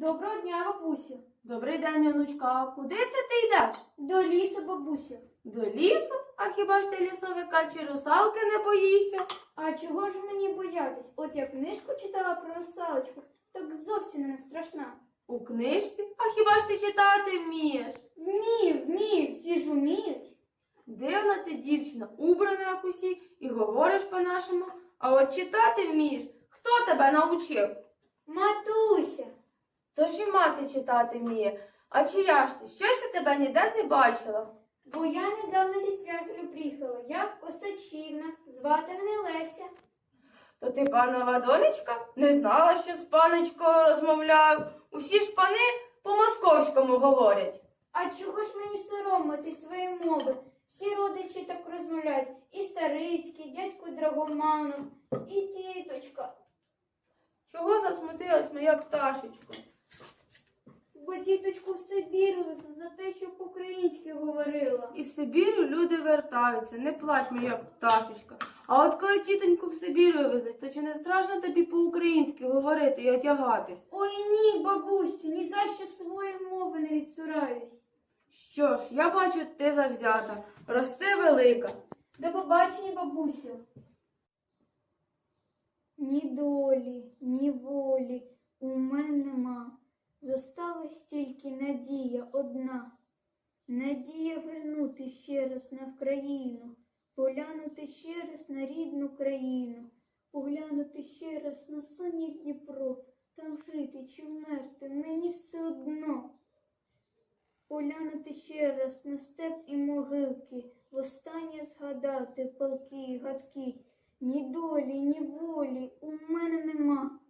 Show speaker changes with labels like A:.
A: Доброго дня, бабусю.
B: Добрий день, онучка. А Куди це ти йдеш?
A: До лісу, бабусю.
B: До лісу? А хіба ж ти лісовика чи русалки не боїшся?
A: А чого ж мені боятись? От я книжку читала про русалочку, так зовсім не страшна.
B: У книжці? А хіба ж ти читати вмієш?
A: Вмію, вмію, всі ж уміють.
B: Дивна ти дівчина, убрана як усі, і говориш по-нашому. А от читати вмієш? Хто тебе навчив?
A: Матуся.
B: Тож і мати читати вміє. А чия ж ти? Щось я тебе ніде не бачила.
A: Бо я недавно зі святою приїхала. Я Осачівна, звати мене Леся.
B: То ти панова донечка? Не знала, що з паночкою розмовляю. Усі ж пани по-московському говорять.
A: А чого ж мені соромити своєї мови? Всі родичі так розмовляють. І Старицький, дядько Драгоманов, і тіточка.
B: Чого засмутилась моя пташечко?
A: Бо тіточку в Сибір везли за те, що по-українськи говорила.
B: Із Сибіру люди вертаються, не плач, моя пташечка. А от коли тітоньку в Сибір вивезуть, то чи не страшно тобі по-українськи говорити і одягатись?
A: Ой ні, бабусю, ні за що своєї мови не відсураюсь.
B: Що ж, я бачу, ти завзята, рости велика.
A: До побачення, бабусю. Ні долі, ні волі у мене нема. Зосталась тільки надія одна. Надія вернути ще раз на Вкраїну, поглянути ще раз на рідну країну, поглянути ще раз на синє Дніпро, там жити чи вмерти мені все одно. Поглянути ще раз на степ і могилки, востаннє згадати палки і гадки. Ні долі, ні волі у мене нема.